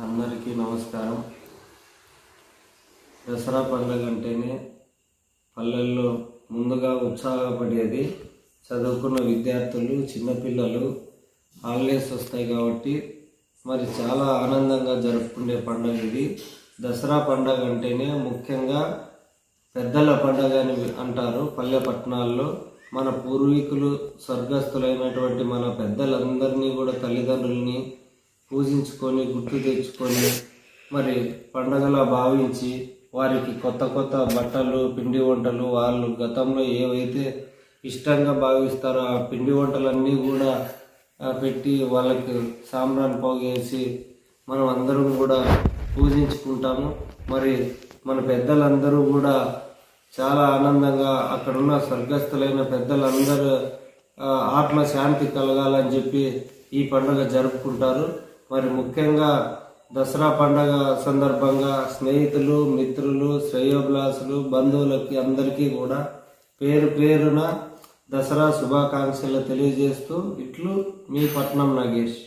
అందరికీ నమస్కారం. దసరా పండుగ అంటేనే పల్లెల్లో ముందుగా ఉత్సాహపడేది చదువుకున్న విద్యార్థులు చిన్నపిల్లలు. హాలిడేస్ వస్తాయి కాబట్టి మరి చాలా ఆనందంగా జరుపుకునే పండుగ ఇది. దసరా పండుగ అంటేనే ముఖ్యంగా పెద్దల పండుగ అని అంటారు పల్లె పట్టణాల్లో. మన పూర్వీకులు స్వర్గస్థులైనటువంటి మన పెద్దలందరినీ కూడా తల్లిదండ్రుల్ని పూజించుకొని గుర్తు తెచ్చుకొని మరి పండగలా భావించి వారికి కొత్త కొత్త బట్టలు పిండి వంటలు వాళ్ళు గతంలో ఏవైతే ఇష్టంగా భావిస్తారో ఆ పిండి వంటలన్నీ కూడా పెట్టి వాళ్ళకి సాంబ్రాన్ని పోగేసి మనం అందరం కూడా పూజించుకుంటాము. మరి మన పెద్దలందరూ కూడా చాలా ఆనందంగా అక్కడున్న స్వర్గస్థులైన పెద్దలందరూ ఆ, ఆత్మ శాంతి కలగాలని చెప్పి ఈ పండుగ జరుపుకుంటారు. మరి ముఖ్యంగా దసరా పండగ సందర్భంగా స్నేహితులు మిత్రులు శ్రేయోభిలాసులు బంధువులకి అందరికీ కూడా పేరు పేరున దసరా శుభాకాంక్షలు తెలియజేస్తూ ఇట్లు మీ పట్నం నాగేష్.